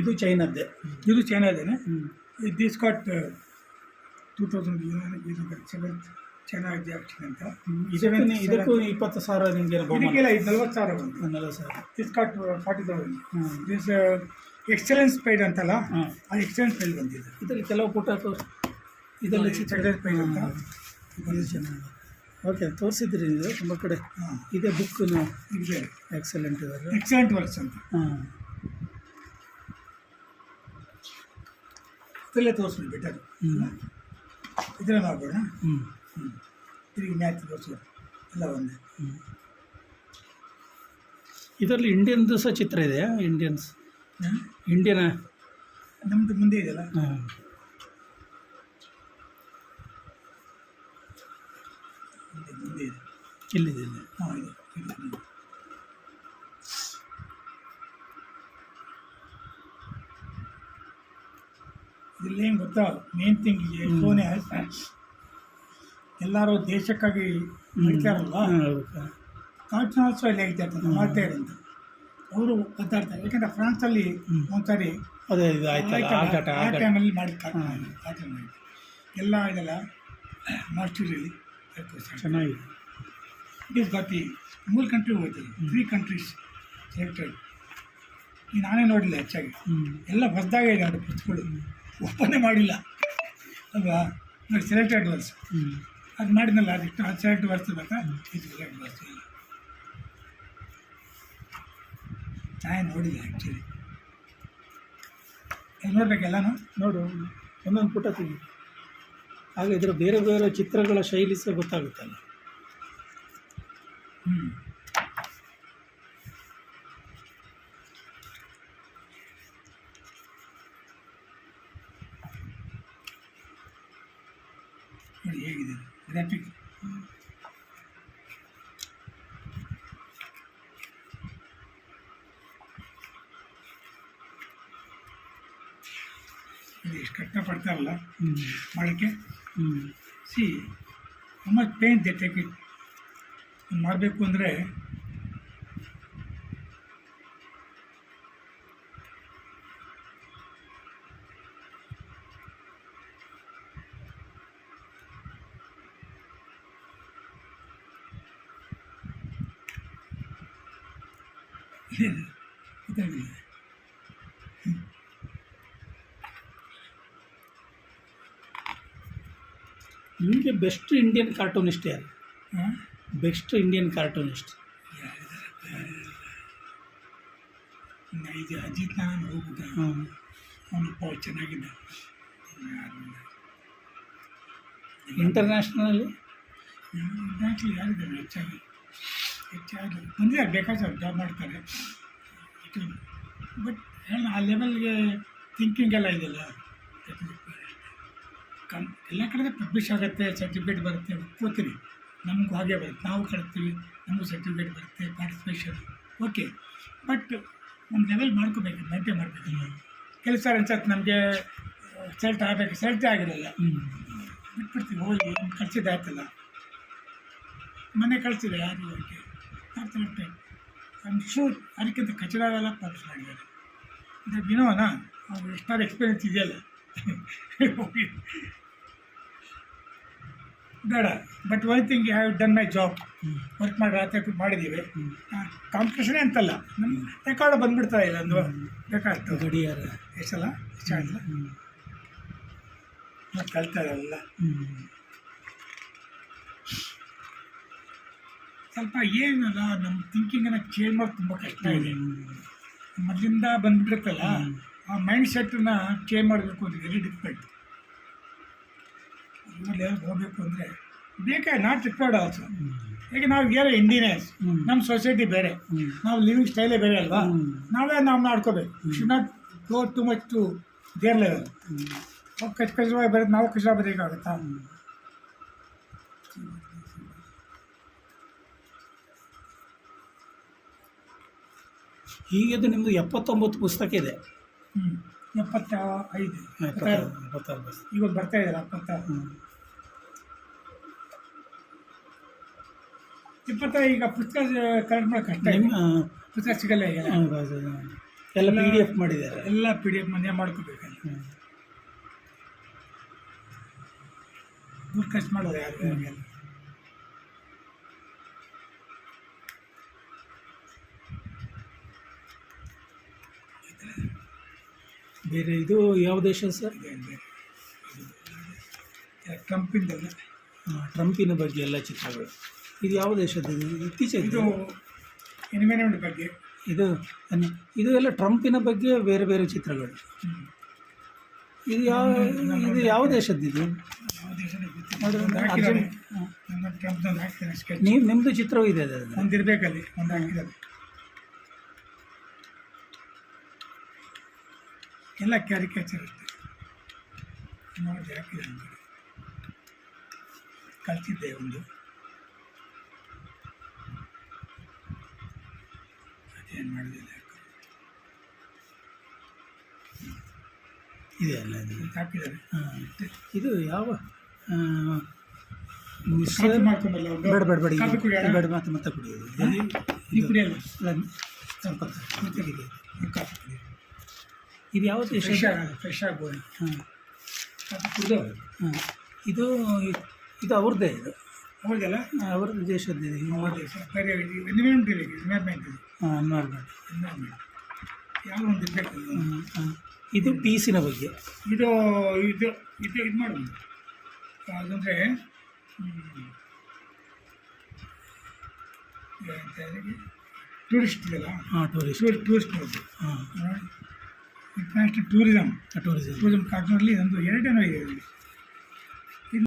ಇದು ಚೈನದ್ದೇ. ಇದು ಚೈನಾದೇನೆ. ಇದು this got two thousand seventh China Jackson ಅಂತ. ಇದಕ್ಕೂ ಇದಕ್ಕೂ ಇಪ್ಪತ್ತು ಸಾವಿರ ನಿಮಗೆ ಇದಕ್ಕೆಲ್ಲ ಇದು ನಲ್ವತ್ತು ಸಾವಿರ ಬಂತು. ನಲ್ವತ್ತು ಸಾವಿರ. This got forty thousand this excellence paid ಅಂತಲ್ಲ ಆ ಎಕ್ಸಲೆನ್ಸ್ ಪೈಡ್ ಬಂದಿದೆ. ಇದರಲ್ಲಿ ಕೆಲವು ಪುಟ ತೋರಿಸಿ ಇದರಲ್ಲಿ ಎಕ್ಸಲೆನ್ಸ್ ಪೈಡ್ ಅಂತ. ಬಂದು ಚೆನ್ನಾಗಿ ಓಕೆ ತೋರಿಸಿದ್ರಿ ನೀವು. ತುಂಬ ಕಡೆ ಹಾಂ ಇದೇ ಬುಕ್ಕು ಇದೆ. ಎಕ್ಸಲೆಂಟ್ ಇದ್ದಾರೆ ಎಕ್ಸಲೆಂಟ್ ವರ್ಕ್ಸ್ ಅಂತ. ಹಾಂ ಇದರಲ್ಲೇ ತೋರಿಸ್ಲಿ ಬೆಟರ್ ಹ್ಞೂ ಮಾಡ್ಬೋಣ ಹ್ಞೂ ಹ್ಞೂ ತಿರುಗಿ ಮ್ಯಾಚ್ ತೋರಿಸೋದು ಎಲ್ಲ ಒಂದೇ. ಹ್ಞೂ ಇದರಲ್ಲಿ ಇಂಡಿಯನ್ದು ಸಹ ಚಿತ್ರ ಇದೆಯಾ ಇಂಡಿಯನ್ಸ್. ಇಂಡಿಯನ್. ನಮ್ಮದು ಮುಂದೆ ಇದೆಯಲ್ಲ? ಹಾಂ. ಮುಂದೆ ಇದೆ. ಇಲ್ಲಿದೆ ಹಾಂ ಇದೆ. ಇಲ್ಲೇನು ಗೊತ್ತಾ? Main thing. ಫೋನ್ ಎಲ್ಲರೂ ದೇಶಕ್ಕಾಗಿ ಮಾಡ್ತಾರಲ್ವ ಕಾರ್ಟೂನ್ಸು ಅಲ್ಲಿ ಹೇಳ್ತಾ ಇರ್ತಾರೆ ಮಾಡ್ತಾರೆ ಅಂತ ಅವರು ಮಾತಾಡ್ತಾರೆ ಯಾಕಂದ್ರೆ ಫ್ರಾನ್ಸಲ್ಲಿ ಅಲ್ಲಿ ಒಂದ್ಸರಿ ಅದೇ ಇದು ಆಯ್ತು ಆ ಟೈಮಲ್ಲಿ ಮಾಡಿ ಆ ಕಾರ್ಟೂನ್ ಎಲ್ಲ ಇದೆಲ್ಲ ಮಾಸ್ಟರ್ ಚೆನ್ನಾಗಿದೆ. ಇಟ್ ಗಾಟ್ ದಿ ಮೂರು ಕಂಟ್ರಿ ಹೋಗ್ತದೆ ತ್ರೀ ಕಂಟ್ರೀಸ್ ಸೆಲೆಕ್ಟೆಡ್ ನಾನೇ ನೋಡಿಲ್ಲ ಹೆಚ್ಚಾಗಿ. ಎಲ್ಲ ಹೊಸದಾಗೆ ಇದೆ ಪುಸ್ತಕಗಳು. ಓಪನ್ನೇ ಮಾಡಿಲ್ಲ. ಅಲ್ವಾ? ನೋಡಿ ಸೆಲೆಕ್ಟೆಡ್ ವರ್ಸ್ ಹ್ಞೂ ಅದು ಮಾಡಿದ್ನಲ್ಲ ಅದಿಷ್ಟು ಅದು ಸೆಲೆಕ್ಟ್ ವರ್ಸ್ ಬೇಕಾ ಇದು ಸೆಲೆಕ್ಟ್ ವರ್ಸ್ ಇಲ್ಲ ನಾನೇ ನೋಡಿಲ್ಲ ಆ್ಯಕ್ಚುಲಿ ನೋಡ್ಬೇಕೆಲ್ಲನೂ ನೋಡು ಒಂದೊಂದು ಪುಟ ತೆಗಿ ಆಗ ಇದರ ಬೇರೆ ಬೇರೆ ಚಿತ್ರಗಳ ಶೈಲಿ ಸಹ ಗೊತ್ತಾಗುತ್ತಲ್ಲ. ಹ್ಞೂ ನೋಡಿ ಹೇಗಿದೆ ಗ್ರಾಫಿಕ್ ಎಷ್ಟು ಕಷ್ಟಪಡ್ತಾರಲ್ಲ ಮಾಡೋಕ್ಕೆ? See much pain they take it ಮಾಡಬೇಕು ಅಂದರೆ ಗೊತ್ತಾಗಲಿಲ್ಲ ನಿಮಗೆ ಬೆಸ್ಟ್ ಇಂಡಿಯನ್ ಕಾರ್ಟೂನಿಸ್ಟ್ ಯಾರು? ಬೆಸ್ಟ್ ಇಂಡಿಯನ್ ಕಾರ್ಟೂನಿಸ್ಟ್ ಇದು ಅಜಿತ್ ನಾನು ಹೋಗ್ಬಿಟ್ಟ. ಹಾಂ. ಅವನಪ್ಪ ಚೆನ್ನಾಗಿದ್ದ. ಇಂಟರ್ನ್ಯಾಷನಲಲ್ಲಿ ಇಂಟರ್ನ್ಯಾಷನಲ್ ಯಾರಿದ್ದಾರೆ ಹೆಚ್ಚಾಗಿ. ಹೆಚ್ಚಾಗಿ. ಬಂದಿದ್ದಾರೆ ಬೇಕಾದ್ರೆ ಜಾಬ್ ಮಾಡ್ತಾರೆ. ಬಟ್ ಆ ಲೆವೆಲ್ಗೆ ಥಿಂಕಿಂಗ್ ಎಲ್ಲ ಇದೆಯಲ್ಲ? ಕಮ್ ಎಲ್ಲ ಕಡೆ ಪಬ್ಲಿಷ್ ಆಗುತ್ತೆ ಸರ್ಟಿಫಿಕೇಟ್ ಬರುತ್ತೆ ಒಪ್ಕೋತೀನಿ ನಮಗೂ ಹಾಗೆ ಬರುತ್ತೆ. ನಾವು ಕಳಿಸ್ತೀವಿ, ನಮಗೂ ಸರ್ಟಿಫಿಕೇಟ್ ಬರುತ್ತೆ ಪಾರ್ಟಿಸಿಪೇಷನ್ ಓಕೆ ಬಟ್ ಒಂದು ಲೆವೆಲ್ ಮಾಡ್ಕೋಬೇಕು ಮೇಂಟೈನ್ ಮಾಡಬೇಕು ಕೆಲಸ ಅನ್ಸತ್ತೆ ನಮಗೆ ಸೆಲ್ಟ್ ಆಗಬೇಕು ಸೆಲ್ಟೇ ಆಗಿರಲ್ಲ. ಬಿಟ್ಬಿಡ್ತೀವಿ, ಹೋಗಿ ಒಂದು ಕಳಿಸಿದ್ದಾಯ್ತಲ್ಲ ಮನೆ ಕಳಿಸಿದೆ ಯಾರು ಓಕೆ ಆಗ್ತಾ ಐಮ್ ಶೂರ್ ಅದಕ್ಕಿಂತ ಕಚಡವೆಲ್ಲ ಪಬ್ಲಿಷ್ ಮಾಡಿದ್ದಾರೆ. ವಿನೋನ, ಅವ್ರು ಎಷ್ಟಾದ್ರು ಎಕ್ಸ್ಪೀರಿಯನ್ಸ್ ಇದೆಯಲ್ಲ. ಬೇಡ. But one thing have done my job work ಮಾಡಿ ರಾತ್ರಿ ಮಾಡಿದ್ದೀವಿ ಕಾಂಪಿಟೇಷನೇ ಅಂತಲ್ಲ. ನಮ್ಮ ರೆಕಾರ್ಡ್ ಬಂದ್ಬಿಡ್ತಾ ಇಲ್ಲ ಒಂದು ಬೇಕಾಷ್ಟು ಗಡಿಯಾರ. ಎಷ್ಟಲ್ಲ? ಇಷ್ಟ ಕಲ್ತಾರಲ್ಲ ಸ್ವಲ್ಪ ಏನಲ್ಲ ನಮ್ಮ ಥಿಂಕಿಂಗನ್ನು ಚೇಂಜ್ ಮಾಡೋದು ತುಂಬ ಕಷ್ಟ ಇದೆ. ಮೊದಲಿಂದ ಬಂದ್ಬಿಡುತ್ತಲ್ಲ. ಆ ಮೈಂಡ್ ಸೆಟ್ಟನ್ನು ಚೇಂಜ್ ಮಾಡಬೇಕು ಅಂದರೆ ವೆರಿ ಡಿಫಿಕಲ್ಟ್ ಆಮೇಲೆ ಹೋಗಬೇಕು ಅಂದರೆ ಬೇಕಾ ನಾಟ್ ರಿಕ್ವೈರ್ಡ್ ಆಲ್ಸೋ ಈಗ ನಾವು ಬೇರೆ ಇಂಡಿಯನ್ಸ್. ನಮ್ಮ ಸೊಸೈಟಿ ಬೇರೆ. ನಾವು ಲಿವಿಂಗ್ ಸ್ಟೈಲೇ ಬೇರೆ ಅಲ್ವಾ? ನಾವೇ ನಾವು ಮಾಡ್ಕೋಬೇಕು should not go too much to their level ಅವ್ರು ಕಚ್ ಕಚವಾಗಿ ಬರೋದು ನಾವು ಕಚ ಬರೋಕ್ಕಾಗುತ್ತಾ ಹೀಗಿದ್ದು ನಿಮ್ಮದು ಎಪ್ಪತ್ತೊಂಬತ್ತು ಪುಸ್ತಕ ಇದೆ. ಹ್ಞೂ ಎಪ್ಪತ್ತ ಐದು ಎಪ್ಪತ್ತಾರು. ಎಪ್ಪತ್ತಾರು ಪುಸ್ತಕ ಈಗ ಬರ್ತಾ ಇದ್ದಾರೆ ಎಪ್ಪತ್ತಾರು. ಹ್ಞೂ ಇಪ್ಪತ್ತ ಈಗ ಪುಸ್ತಕ ಕಲೆಕ್ಟ್ ಮಾಡೋಕೆ ಕಷ್ಟ ನಿಮ್ಮ ಪುಸ್ತಕ ಸಿಗಲ್ಲ ಈಗ. ಎಲ್ಲ ಪಿ ಡಿ ಎಫ್ ಮಾಡಿದ್ದಾರೆ. ಎಲ್ಲ ಪಿ ಡಿ ಎಫ್ ಮನೆ ಮಾಡ್ಕೋಬೇಕಲ್ಲ. ದುಡ್ಡು ಖರ್ಚು ಮಾಡೋದು ಯಾರು? ಬೇರೆ ಇದು ಯಾವ ದೇಶ ಸರ್? ಟ್ರಂಪಿಂದಲ್ಲ ಟ್ರಂಪಿನ ಬಗ್ಗೆ ಎಲ್ಲ ಚಿತ್ರಗಳು. ಇದು ಯಾವ ದೇಶದ್ದು? ಇದು ಇತ್ತೀಚೆಗೆ ಇದು ಎನ್ವಿರಾನ್ಮೆಂಟ್ ಬಗ್ಗೆ. ಇದು ಇದು ಎಲ್ಲ ಟ್ರಂಪಿನ ಬಗ್ಗೆ ಬೇರೆ ಬೇರೆ ಚಿತ್ರಗಳು. ಇದು ಯಾವ ಇದು ಯಾವ ದೇಶದ್ದಿದು ನೀವು ನಿಮ್ಮದು ಚಿತ್ರವೂ ಇದೆ ಅದು. ಒಂದಿರಬೇಕಲ್ಲಿ ಒಂದು ಹಾಕಿದ್ದಾರೆ ಎಲ್ಲ ಕ್ಯಾರಿಕೇಚರ್ ಇರುತ್ತೆ. ನೋಡಿ ಹಾಕಿದ್ದಾರೆ ಒಂದು ಕಡೆ. ಕಳ್ಸಿದ್ದೆ ಒಂದು. ಅದೇನು ಮಾಡಿದೆ ಇದೆ ಅಲ್ಲ ಇದು ಹಾಕಿದ್ದಾರೆ. ಹಾ. ಇದು ಯಾವ ಆ, ಮಿಶ್ರ- ಕಾಫಿ ಮಾಡ್ಕೊಂಬಲ್ಲ ಬೇಡ ಬೇಡ ಬೇಡ ಬೇಡ ಮತ್ತೆ ಮತ್ತೆ ಕುಡಿಯೋದು. ಕುಡಿಯಲ್ಲ? ಸ್ವಲ್ಪ ಇದೆ. ಕಾಫಿ ಕುಡಿ ಇದು ಯಾವತ್ತು ಫ್ರೆಶ್ ಆಗಿ ಫ್ರೆಶ್ ಆಗ್ಬೋದು ಹಾಂ. ಅದು ಹಾಂ. ಇದು ಇದು ಅವ್ರದ್ದೇ ಇದು. ಹೌದಲ್ಲ ಅವ್ರದ್ದು ದೇಶದ್ದು ಇದು. ಸರ್. ಬೇರೆ ಎನ್ವಿರಾನ್ಮೆಂಟ್ ಇದೆ. ಎನ್ವೈರ್ಮೆಂಟ್ ಇದೆ. ಹಾಂ ಎನ್ವೈರ್ಮೆಂಟ್ ಎನ್ವೈರ್ಮೆಂಟ್ ಯಾವ ಒಂದು ಇರಬೇಕು ಇದು ಪೀಸಿನ ಬಗ್ಗೆ. ಇದು ಇದು ಇದು ಇದು ಮಾಡೋದು. ಅದಂದರೆ ಟೂರಿಸ್ಟ್ ಇದೆಯಲ್ಲ? ಹಾಂ ಟೂರಿಸ್ಟ್. ಟೂರಿಸ್ಟ್ ಹೋಗಿ. ಹಾಂ. ಇಂಟರ್ನ್ಯಾಷನಲ್ ಟೂರಿಸಮ್ ಟೂರಿಸಮ್ ಟೂರಿಸಂ ಕಾರ್ನರ್ಲಿ ಒಂದು ಎರಡನೇ ಇದೆ